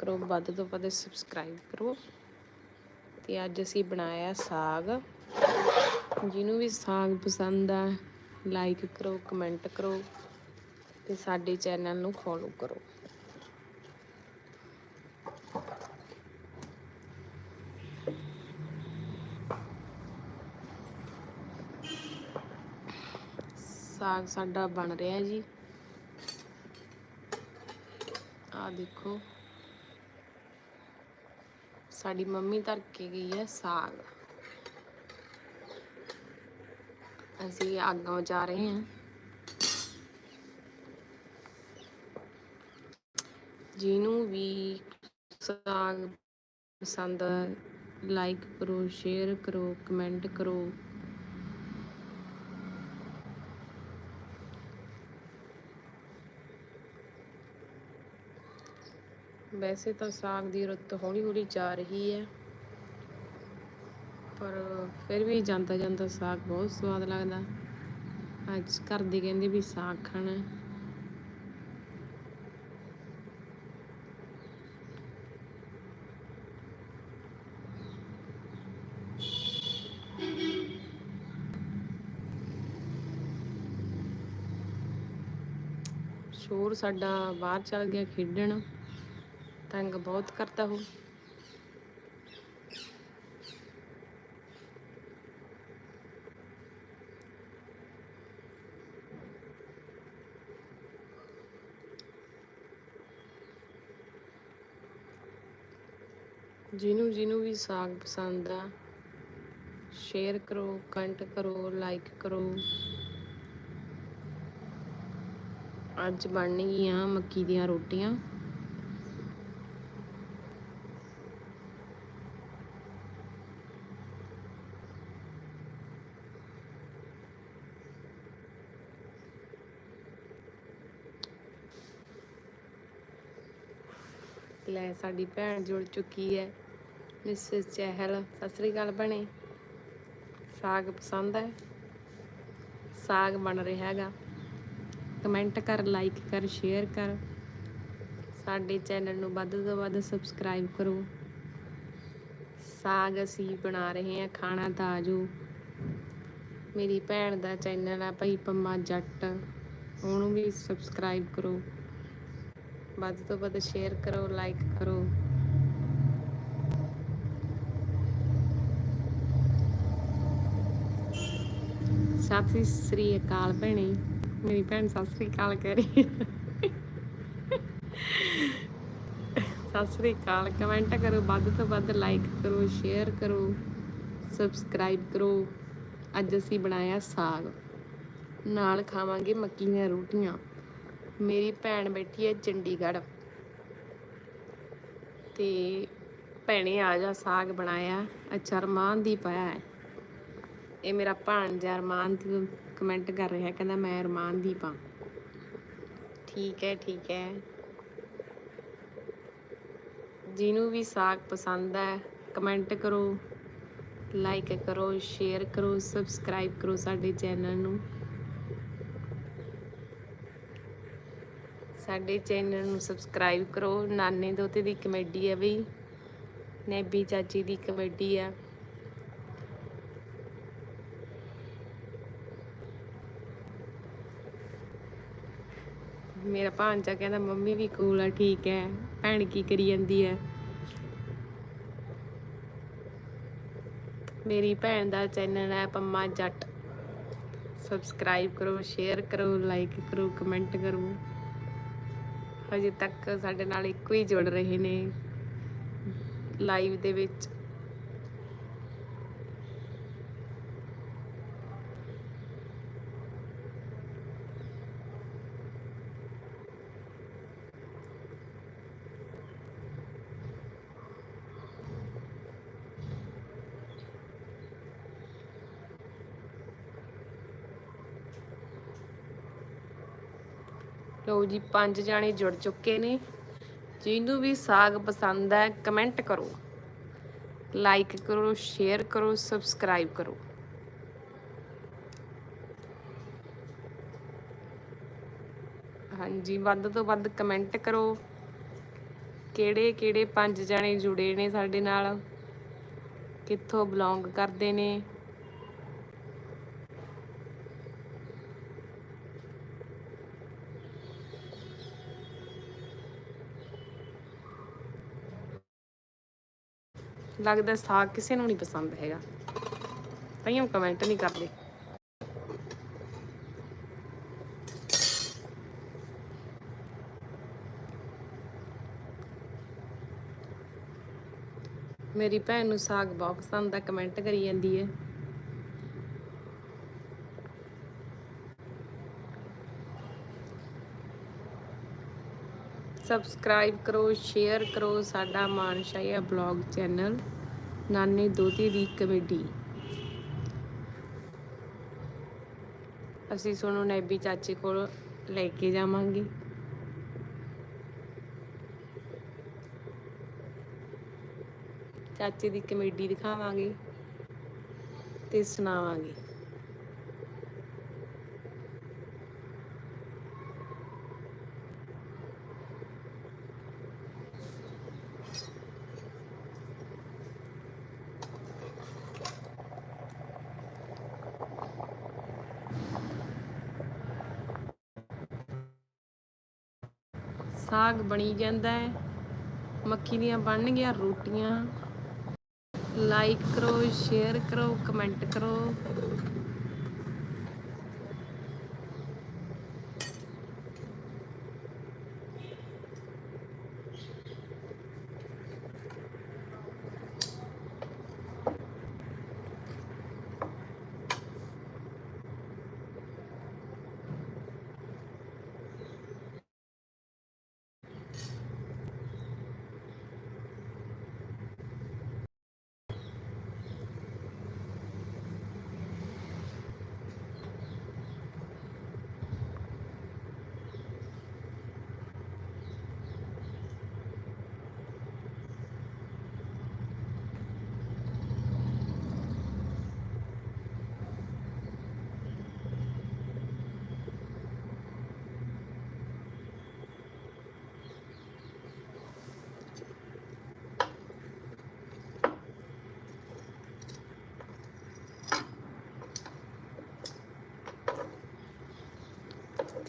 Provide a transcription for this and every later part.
ਕਰੋ, ਵੱਧ ਤੋਂ ਵੱਧ ਸਬਸਕ੍ਰਾਈਬ ਕਰੋ। ਤੇ ਅੱਜ ਅਸੀਂ ਬਣਾਇਆ ਸਾਗ। ਜਿਹਨੂੰ ਵੀ ਸਾਗ ਪਸੰਦ ਆ ਲਾਈਕ ਕਰੋ ਕਮੈਂਟ ਕਰੋ, ਤੇ ਸਾਡੇ ਚੈਨਲ ਨੂੰ ਫੋਲੋ ਕਰੋ। ਸਾਗ ਸਾਡਾ ਬਣ ਰਿਹਾ ਜੀ। ਆ ਦੇਖੋ। ਸਾਡੀ ਮੰਮੀ ਧਰ ਕੇ ਗਈ ਹੈ ਸਾਗ। ਅਸੀਂ ਅੱਗੋਂ ਜਾ ਰਹੇ ਹਾਂ। ਜਿਹਨੂੰ ਵੀ ਸਾਗ ਪਸੰਦ ਲਾਈਕ ਕਰੋ ਸ਼ੇਅਰ ਕਰੋ ਕਮੈਂਟ ਕਰੋ। ਵੈਸੇ ਤਾਂ ਸਾਗ ਦੀ ਰੁੱਤ ਹੌਲੀ ਹੌਲੀ ਜਾ ਰਹੀ ਹੈ, ਪਰ ਫਿਰ ਵੀ ਜਾਂਦਾ ਜਾਂਦਾ ਸਾਗ ਬਹੁਤ ਸਵਾਦ ਲੱਗਦਾ। ਅੱਜ ਘਰ ਦੀ ਕਹਿੰਦੇ ਵੀ ਸਾਗ ਖਾਣਾ। ਸ਼ੋਰ ਸਾਡਾ ਬਾਹਰ ਚੱਲ ਗਿਆ ਖੇਡਣ। ਤੰਗ ਬਹੁਤ ਕਰਤਾ ਹੋ ਜਿਹਨੂੰ ਜਿਹਨੂੰ ਵੀ ਸਾਗ ਪਸੰਦ ਆ ਸ਼ੇਅਰ ਕਰੋ ਕਮੈਂਟ ਕਰੋ ਲਾਈਕ ਕਰੋ ਅੱਜ ਬਣਨਗੀਆਂ ਮੱਕੀ ਦੀਆਂ ਰੋਟੀਆਂ ਲੈ ਸਾਡੀ ਭੈਣ ਜੁੜ ਚੁੱਕੀ ਹੈ। ਮਿਸਿਸ ਚਹਿਲ, ਸਤਿ ਸ੍ਰੀ ਅਕਾਲ ਬਣੇ ਸਾਗ ਪਸੰਦ ਹੈ? ਸਾਗ ਬਣ ਰਿਹਾ ਹੈਗਾ। ਕਮੈਂਟ ਕਰ, ਲਾਈਕ ਕਰ, ਸ਼ੇਅਰ ਕਰ। ਸਾਡੇ ਚੈਨਲ ਨੂੰ ਵੱਧ ਤੋਂ ਵੱਧ ਸਬਸਕ੍ਰਾਈਬ ਕਰੋ। ਸਾਗ ਅਸੀਂ ਬਣਾ ਰਹੇ ਹਾਂ, ਖਾਣਾ ਤਾਂ ਆਜੋ ਮੇਰੀ ਭੈਣ ਦਾ ਚੈਨਲ ਆ ਭਾਈ ਪੰਮਾ ਜੱਟ। ਉਹਨੂੰ ਵੀ ਸਬਸਕ੍ਰਾਈਬ ਕਰੋ। ਵੱਧ ਤੋਂ ਵੱਧ ਸ਼ੇਅਰ ਕਰੋ ਲਾਈਕ ਕਰੋ। ਸਤਿ ਸ੍ਰੀ ਅਕਾਲ ਭੈਣੇ। ਮੇਰੀ ਭੈਣ ਸਤਿ ਸ੍ਰੀ ਅਕਾਲ ਕਹਿ ਸਤਿ ਸ੍ਰੀ ਅਕਾਲ ਕਮੈਂਟ ਕਰੋ, ਵੱਧ ਤੋਂ ਵੱਧ ਲਾਈਕ ਕਰੋ ਸ਼ੇਅਰ ਕਰੋ ਸਬਸਕ੍ਰਾਈਬ ਕਰੋ। ਅੱਜ ਅਸੀਂ ਬਣਾਇਆ ਸਾਗ। ਨਾਲ ਖਾਵਾਂਗੇ ਮੱਕੀ ਦੀਆਂ ਰੋਟੀਆਂ। ਮੇਰੀ ਭੈਣ ਬੈਠੀ ਹੈ ਚੰਡੀਗੜ੍ਹ। ਤੇ ਭੈਣੇ ਆ ਜਾ, ਸਾਗ ਬਣਾਇਆ। ਅੱਛਾ, ਅਰਮਾਨ ਦੀ ਪਾਇਆ ਹੈ। ਇਹ ਮੇਰਾ ਭਾਣਜਾ ਅਰਮਾਨ ਦੀ ਕਮੈਂਟ ਕਰ ਰਿਹਾ, ਕਹਿੰਦਾ ਮੈਂ ਅਰਮਾਨ ਦੀ ਪਾ। ਠੀਕ ਹੈ ਠੀਕ ਹੈ। ਜਿਹਨੂੰ ਵੀ ਸਾਗ ਪਸੰਦ ਹੈ ਕਮੈਂਟ ਕਰੋ ਲਾਈਕ ਕਰੋ ਸ਼ੇਅਰ ਕਰੋ ਸਬਸਕ੍ਰਾਈਬ ਕਰੋ ਸਾਡੇ ਚੈਨਲ ਨੂੰ। ਸਾਡੇ ਚੈਨਲ ਨੂੰ ਸਬਸਕ੍ਰਾਈਬ ਕਰੋ। ਨਾਨੇ ਦੋਤੇ ਦੀ ਕਮੇਡੀ ਹੈ ਬਈ। ਨੈਬੀ ਚਾਚੀ ਦੀ ਕਮੇਡੀ ਆ। ਮੇਰਾ ਭਾਂਜਾ ਕਹਿੰਦਾ, ਮੰਮੀ ਵੀ ਕੂਲ ਆ, ਠੀਕ ਹੈ ਭੈਣ ਕੀ ਕਰੀ ਜਾਂਦੀ ਹੈ ਮੇਰੀ ਭੈਣ ਦਾ ਚੈਨਲ ਹੈ ਪੰਮਾ ਜੱਟ। ਸਬਸਕ੍ਰਾਈਬ ਕਰੋ, ਸ਼ੇਅਰ ਕਰੋ, ਲਾਈਕ ਕਰੋ, ਕਮੈਂਟ ਕਰੋ। ਅਜੇ ਤੱਕ ਸਾਡੇ ਨਾਲ ਇੱਕੋ ਹੀ ਜੁੜ ਰਹੇ ਨੇ। ਲਾਈਵ ਦੇ ਵਿੱਚ। ਲਓ ਜੀ, ਪੰਜ ਜਾਣੇ ਜੁੜ ਚੁੱਕੇ ਨੇ। ਜਿਹਨੂੰ ਵੀ ਸਾਗ ਪਸੰਦ ਹੈ ਕਮੈਂਟ ਕਰੋ। ਲਾਈਕ ਕਰੋ ਸ਼ੇਅਰ ਕਰੋ ਸਬਸਕ੍ਰਾਈਬ ਕਰੋ। ਹਾਂਜੀ, ਵੱਧ ਤੋਂ ਵੱਧ ਕਮੈਂਟ ਕਰੋ। ਕਿਹੜੇ ਕਿਹੜੇ ਪੰਜ ਜਣੇ ਜੁੜੇ ਨੇ ਸਾਡੇ ਨਾਲ? ਕਿੱਥੋਂ ਬਿਲੋਂਗ ਕਰਦੇ ਨੇ? ਲੱਗਦਾ ਸਾਗ ਕਿਸੇ ਨੂੰ ਨਹੀਂ ਪਸੰਦ ਹੈਗਾ। ਤਾਈਓ ਕਮੈਂਟ ਨਹੀਂ ਕਰਦੇ। ਮੇਰੀ ਭੈਣ ਨੂੰ ਸਾਗ ਬਹੁਤ ਪਸੰਦ ਆ ਕਮੈਂਟ ਕਰੀ ਜਾਂਦੀ ਹੈ। ਸਬਸਕ੍ਰਾਈਬ ਕਰੋ ਸ਼ੇਅਰ ਕਰੋ ਸਾਡਾ ਮਾਨਸ਼ਾਇਆ ਬਲੌਗ ਚੈਨਲ ਨਾਨੀ ਦੋਤੀ ਦੀ ਕਮੇਡੀ। ਅਸੀਂ ਸੋਨੂੰ ਨੈਬੀ ਚਾਚੇ ਕੋਲ ਲੈ ਕੇ ਜਾਵਾਂਗੇ। ਚਾਚੇ ਦੀ ਕਮੇਡੀ ਦਿਖਾਵਾਂਗੇ ਤੇ ਸੁਣਾਵਾਂਗੇ। ਸਾਗ ਬਣੀ ਜਾਂਦਾ ਹੈ। ਮੱਕੀ ਦੀਆਂ ਬਣ ਗਈਆਂ ਰੋਟੀਆਂ। ਲਾਈਕ ਕਰੋ ਸ਼ੇਅਰ ਕਰੋ ਕਮੈਂਟ ਕਰੋ।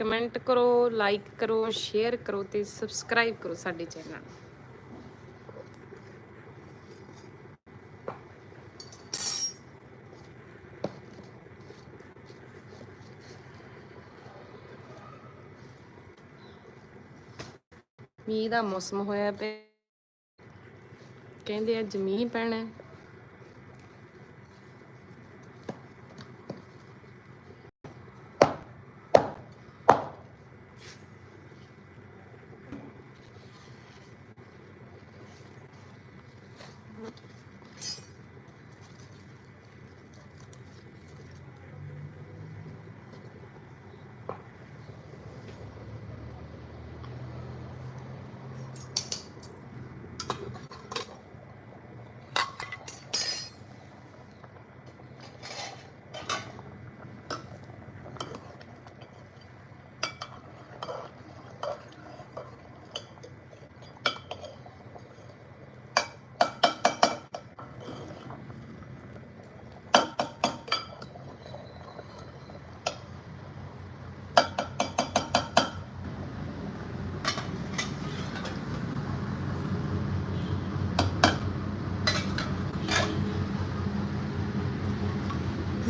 ਕਮੈਂਟ ਕਰੋ ਲਾਈਕ ਕਰੋ ਸ਼ੇਅਰ ਕਰੋ ਤੇ ਸਬਸਕ੍ਰਾਈਬ ਕਰੋ ਸਾਡੇ ਚੈਨਲ ਮੀਂਹ ਦਾ ਮੌਸਮ ਹੋਇਆ ਪਿਆ। ਕਹਿੰਦੇ ਅੱਜ ਮੀਂਹ ਪੈਣਾ।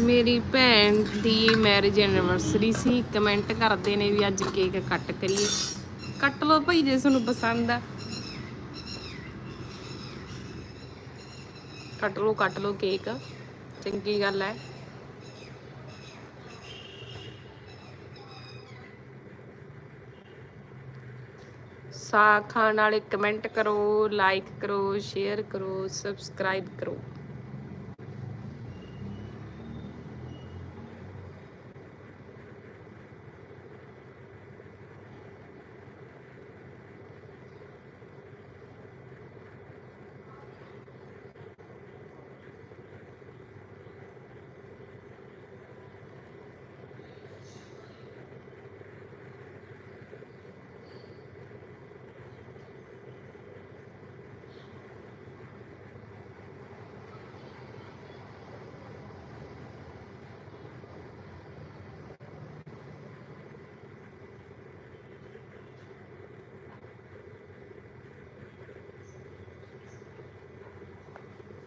ਮੇਰੀ ਭੈਣ ਦੀ ਮੈਰਿਜ ਐਨੀਵਰਸਰੀ ਸੀ। ਕਮੈਂਟ ਕਰਦੇ ਨੇ ਵੀ ਅੱਜ ਕੇਕ ਕੱਟ ਕਰੀਏ। ਕੱਟ ਲਓ ਭਾਈ ਜੇ ਤੁਹਾਨੂੰ ਪਸੰਦ ਆ। ਕੱਟ ਲਓ ਕੱਟ ਲਓ ਕੇਕ ਚੰਗੀ ਗੱਲ ਹੈ ਸਾਗ ਖਾਣ ਵਾਲੇ ਕਮੈਂਟ ਕਰੋ ਲਾਈਕ ਕਰੋ ਸ਼ੇਅਰ ਕਰੋ ਸਬਸਕ੍ਰਾਈਬ ਕਰੋ।